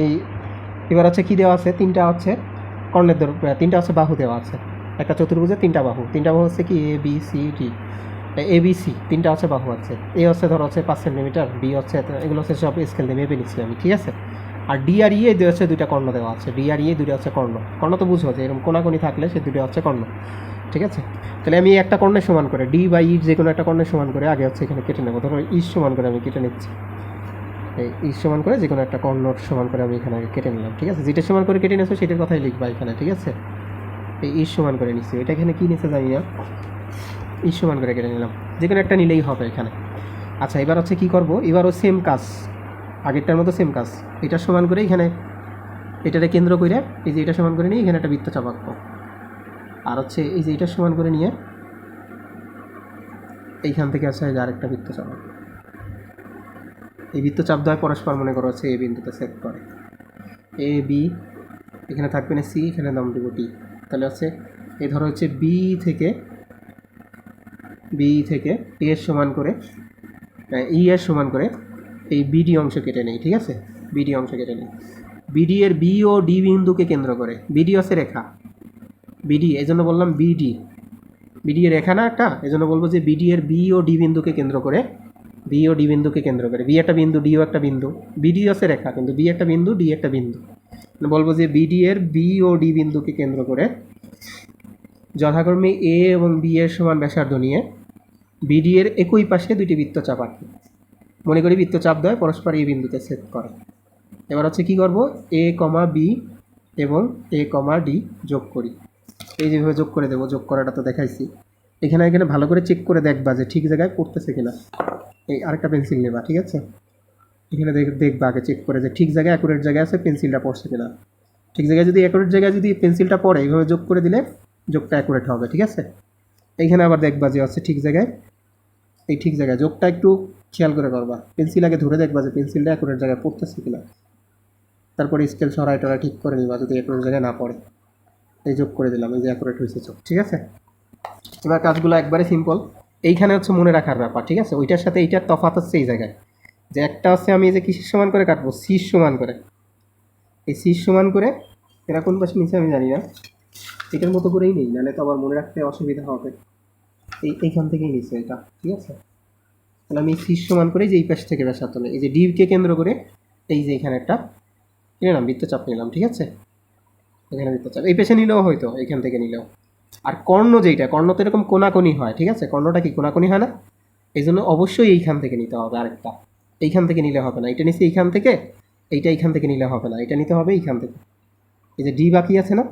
এই, এবার হচ্ছে কী দেওয়া আছে? তিনটা হচ্ছে কর্ণের তিনটা হচ্ছে বাহু দেওয়া আছে। একটা চতুর্ভুজে তিনটা বাহু। তিনটা বাহু হচ্ছে কি? A B C D A B C তিনটা হচ্ছে বাহু আছে। এ হচ্ছে ধরো হচ্ছে পাঁচ সেন্টিমিটার বি হচ্ছে এগুলো হচ্ছে সব স্কেল দিয়ে মেপে নিচ্ছি আমি, ঠিক আছে? আর ডি আর ইয়ে হচ্ছে দুইটা কর্ণ দেওয়া আছে। ডি আর ইয়ে দুইটা হচ্ছে কর্ণ। কর্ণ তো বুঝো যে এরকম কোনাকুনি থাকলে সে দুটো হচ্ছে কর্ণ, ঠিক আছে? তাহলে আমি একটা কর্ণের সমান করে ডি বা ই যে কোনো একটা কর্ণের সমান করে আগে হচ্ছে এখানে কেটে নেব। ধরো ই সমান করে আমি কেটে নিচ্ছি। এই সমান করে যে কোনো একটা কর্ণর সমান করে আমি এখানে আগে কেটে নিলাম, ঠিক আছে? যেটা সমান করে কেটে নিয়েছো সেটার কথাই লিখবা এখানে, ঠিক আছে? এই ই সমান করে নিচ্ছি এটা এখানে কী নিচ্ছে জানি না। ই সমান করে কেটে নিলাম। যে কোনো একটা নিলেই হবে এখানে। আচ্ছা এবার হচ্ছে কী করব? এবারও সেম কাজ। আগেরটার মতো সেম কাজ। এটা সমান করে এখানে এটারে কেন্দ্র করে এই যে এটা সমান করে নিয়ে এখানে একটা বৃত্ত চাপাকবো আর হচ্ছে এই যে এটা সমান করে নিয়ে এইখান থেকে যে আরেকটা বৃত্ত চাপাক এই বৃত্ত চাপ দেওয়া পরস্পর মনে করো হচ্ছে এ বিন্দুতে সেট করে। এ, বি, এখানে থাকবে না সি, এখানে নাম দেবো ডি তাহলে হচ্ছে এ ধরো হচ্ছে বি থেকে বি থেকে এ এর সমান করে ই এর সমান করে এই বিডি অংশ কেটে নেই, ঠিক আছে? বিডি অংশ কেটে নেই। বিডি এর বি ও ডি বিন্দুকে কেন্দ্র করে। বিডি হচ্ছে রেখা। বিডি এই জন্য বললাম বিডি বিডি এর রেখা না একটা, এই জন্য বলব যে বিডি এর বি ও ডি বিন্দুকে কেন্দ্র করে বি ও ডি বিন্দুকে কেন্দ্র করে। বি একটা বিন্দু ডিও একটা বিন্দু। বিডি হচ্ছে রেখা কিন্তু। বি একটা বিন্দু, ডি একটা বিন্দু। মানে বলব যে বিডি এর বি ও ডি বিন্দুকে কেন্দ্র করে যথাক্রমে এ এবং বি এর সমান ব্যাসার্ধ নিয়ে বিডি এর একই পাশে দুইটি বৃত্তচাপ আঁকি। মনে করি বৃত্তচাপ দেয়, পরস্পর এই বিন্দুতে সেট করে। এবার হচ্ছে কি করব? এ কমা বি এবং এ কমা ডি যোগ করি। এই যেভাবে যোগ করে দেবো, যোগ করাটা তো দেখাইছি। এখানে এখানে ভালো করে চেক করে দেখবা যে ঠিক জায়গায় পড়তেছে কিনা। এই আরেকটা পেন্সিল নেবা, ঠিক আছে? এখানে দেখ, দেখবা আগে চেক করে যে ঠিক জায়গায় অ্যাকুরেট জায়গায় আছে পেন্সিলটা পড়ছে কিনা। ঠিক জায়গায় যদি অ্যাকুরেট জায়গায় যদি পেন্সিলটা পড়ে এইভাবে যোগ করে দিলে যোগটা অ্যাকুরেট হবে, ঠিক আছে? এইখানে আবার দেখবা যে আছে ঠিক জায়গায়। এই ঠিক জায়গায় যোগটা একটু খেয়াল করে করবা। পেন্সিল আগে ধরে দেখবা যে পেন্সিলটা অ্যাকুরেট জায়গায় পড়তেছে কিনা। তারপরে স্কেল সরাই টরা ঠিক করে নিবা যদি অ্যাকুরেট জায়গায় না পড়ে। এই যোগ করে দিলাম, এই যে অ্যাকুরেট হয়েছে চোখ ঠিক আছে? এবার কাজগুলো একবারে সিম্পল এইখানে হচ্ছে মনে রাখার ব্যাপার, ঠিক আছে? ওইটার সাথে এইটার তফাৎ হচ্ছে এই জায়গায়। যে একটা হচ্ছে আমি যে কিসের সমান করে কাটবো? সির সমান করে। এই সির সমান করে এরা কোন পাশে নিচে আমি জানি না। এটার মতো করেই নেই, নাহলে তো আবার মনে রাখতে অসুবিধা হবে। এই, এইখান থেকেই নিচ্ছে এটা, ঠিক আছে? তাহলে আমি সির সমান করে যে এই পাশ থেকে ব্যাসার্ধ নেই। এই যে ডিভকে কেন্দ্র করে এই যে এখানে একটা নিলাম, বৃত্তচাপ নিলাম, ঠিক আছে? এখানে বৃত্তচাপ। এই পেছে নিলেও হয়তো, এখান থেকে নিলেও। আর কর্ণ যেইটা, কর্ণ তো এরকম কোনাকোনি হয়, ঠিক আছে? কর্ণটা কি কোনাকোনি হয় না? এই জন্য অবশ্যই এইখান থেকে নিতে হবে আরেকটা। এইখান থেকে নিলে হবে না। এটা নিচ্ছি এইখান থেকে, এইটা এইখান থেকে নিলে হবে না। এটা নিতে হবে এইখান থেকে। এই যে ডি বাকি আছে না?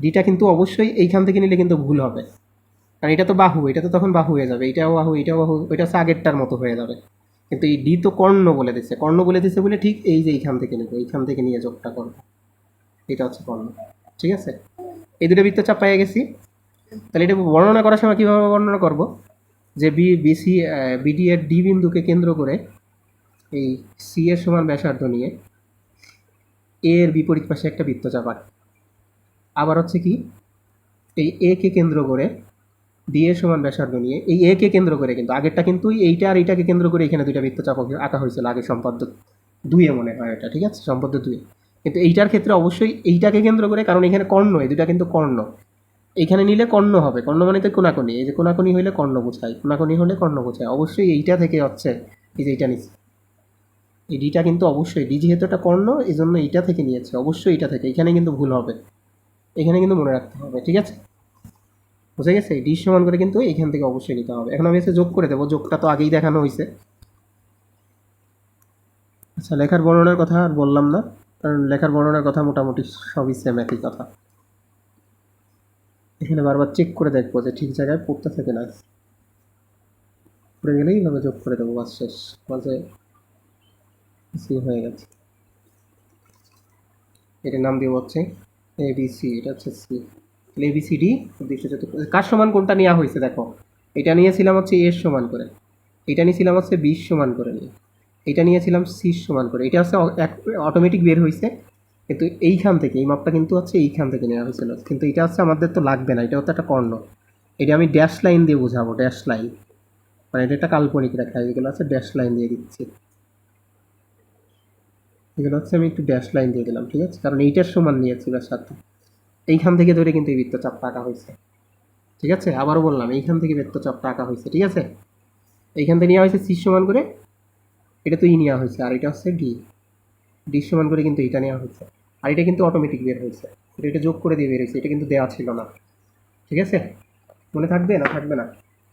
ডিটা কিন্তু অবশ্যই এইখান থেকে নিলে কিন্তু ভুল হবে। কারণ এটা তো বাহু, এটা তো তখন বাহু হয়ে যাবে। এটাও বাহু এটাও বাহু, ওইটা হচ্ছে আগেরটার মতো হয়ে যাবে। কিন্তু এই ডি তো কর্ণ বলে দিচ্ছে কর্ণ বলে দিচ্ছে বলে ঠিক এই যে এইখান থেকে নেব, এইখান থেকে নিয়ে যোগটা করব। এটা হচ্ছে কর্ণ, ঠিক আছে? এই দুটো বৃত্তচাপ পেয়ে গেছি। তাহলে এটা বর্ণনা করার সময় কীভাবে বর্ণনা করব? যে বি বিসি বিডি এর ডি বিন্দুকে কেন্দ্র করে এই সি এর সমান ব্যাসার্ধ নিয়ে এ এর বিপরীত পাশে একটা বৃত্তচাপ আঁকি। আবার হচ্ছে কি, এই এ কে কেন্দ্র করে ডি এর সমান ব্যাসার্ধ নিয়ে এই এ কে কেন্দ্র করে কিন্তু আগেরটা কিন্তু এইটা আর এইটাকে কেন্দ্র করে এখানে দুইটা বৃত্তচাপ আঁকা- আঁকা হয়েছিল আগে সম্পাদ্য দুইয়ে মনে হয় এটা ঠিক আছে? সম্পাদ্য দুই কিন্তু এইটার ক্ষেত্রে অবশ্যই এইটাকে কেন্দ্র করে, কারণ এখানে কর্ণ, এই দুটা কিন্তু কর্ণ। এখানে নিলে কর্ণ হবে, কর্ণ মানে তো কোনাকনি। এই যে কোনাকনি হইলে কর্ণ বোঝায়, কোনাকনি হলে কর্ণ বোঝায়। অবশ্যই এইটা থেকে হচ্ছে, এই যে এইটা নিচ্ছে এই ডিটা কিন্তু অবশ্যই, ডি যেহেতু একটা কর্ণ এই জন্য এইটা থেকে নিয়েছে। অবশ্যই এইটা থেকে, এখানে কিন্তু ভুল হবে। এখানে কিন্তু মনে রাখতে হবে, ঠিক আছে? বুঝে গেছে? ডি সমান করে কিন্তু এইখান থেকে অবশ্যই নিতে হবে। এখন আমি এসে যোগ করে দেবো, যোগটা তো আগেই দেখানো হয়েছে আচ্ছা লেখার বর্ণনার কথা আর বললাম না। কারণ লেখার বর্ণনার কথা মোটামুটি সবই সেম একই কথা। এখানে বারবার চেক করে দেখব যে ঠিক জায়গায় পড়তে থাকে না পড়ে গেলেই এইভাবে যোগ করে দেবো, বাস শেষ। মাঝে হয়ে গেছে। এটার নাম দিব হচ্ছে এ বি সি এটা হচ্ছে C A B C D কার সমান কোনটা নেওয়া হয়েছে দেখো। এটা নিয়েছিলাম হচ্ছে এর সমান করে। এটা নিয়েছিলাম হচ্ছে বিশ সমান করে নিয়ে। এটা নিয়েছিলাম সি সমান করে। এটা হচ্ছে অটোমেটিক বের হয়েছে কিন্তু এইখান থেকে, এই মাপটা কিন্তু হচ্ছে এইখান থেকে নেওয়া হয়েছিল। কিন্তু এটা হচ্ছে আমাদের তো লাগবে না, এটা হচ্ছে একটা কর্ণ। এটা আমি ড্যাশ লাইন দিয়ে বোঝাবো ড্যাশ লাইন মানে এটা একটা কাল্পনিক রেখা, এগুলো আছে ড্যাশ লাইন দিয়ে দিচ্ছি। এগুলো হচ্ছে আমি একটু ড্যাশ লাইন দিয়ে দিলাম, ঠিক আছে? কারণ এইটার সমান নিয়েছি ব্যাসার্ধ। এইখান থেকে ধরে কিন্তু এই বৃত্তচাপটা আঁকা হয়েছে, ঠিক আছে? আবারও বললাম, এইখান থেকে বৃত্তচাপটা আঁকা হয়েছে, ঠিক আছে? এইখান থেকে নেওয়া হয়েছে সি সমান করে এটা তো ই নেওয়া হয়েছে, আর এটা হচ্ছে ডি ডি সমান করে কিন্তু এটা নেওয়া হয়েছে। আর এটা কিন্তু অটোমেটিক বের হয়েছে। এটা যোগ করে দিয়ে বের হয়েছে, এটা কিন্তু দেওয়া ছিল না। ঠিক আছে? মনে থাকবে না? থাকবে না।